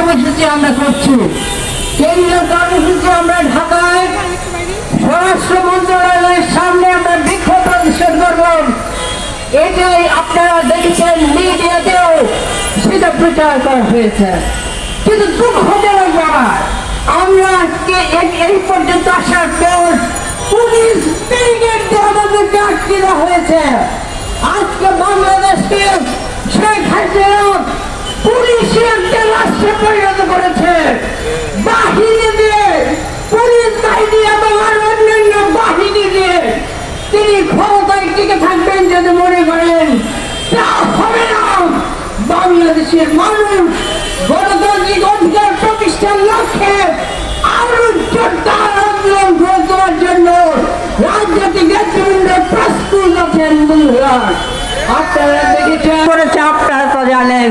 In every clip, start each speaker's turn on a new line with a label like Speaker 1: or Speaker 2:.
Speaker 1: কর্মসূচি আমরা করছি, কেন্দ্রীয় কর্মসূচি আমরা ঢাকায়, স্বরাষ্ট্র মন্ত্রণালয়ের সামনে আমরা বিক্ষোভ প্রদর্শন করলাম এটাই আপনারা দেখেছেন মিডিয়াতেও সেটা প্রচার করা হয়েছে। কিন্তু দুঃখজনক ব্যাপার, আমরা আজকে এই- পর্যন্ত আসার পর পুলিশ ব্যারিকেড দিয়ে আমাদেরকে আটকে দেওয়া হয়েছে। আজকে বাংলাদেশকে শেখ হাসিনা পুলিশে রাষ্ট্রে পরিণত করেছে। বাহিনী দিয়ে, পুলিশ বাহিনী এবং আরও অন্যান্য বাহিনী দিয়ে তিনি ক্ষমতায় টিকে থাকবেন যদি মনে করেন, তা হবে না। বাংলাদেশের মানুষ গণতান্ত্রিক অধিকার প্রতিষ্ঠার লক্ষ্যে আরও জোরদার আন্দোলন গড়ে তোলার জন্য রাজনৈতিক নেতৃবৃন্দ প্রস্তুত আছেন বন্ধুরা। আপনারা দেখেছেন? আপনারা তো জানেন।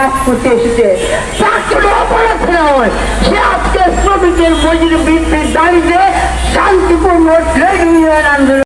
Speaker 1: কাজ করতে এসেছে। তার কোনো অপরাধ নয় সে আজকে শ্রমিকের মজুরি বৃদ্ধির দাবিতে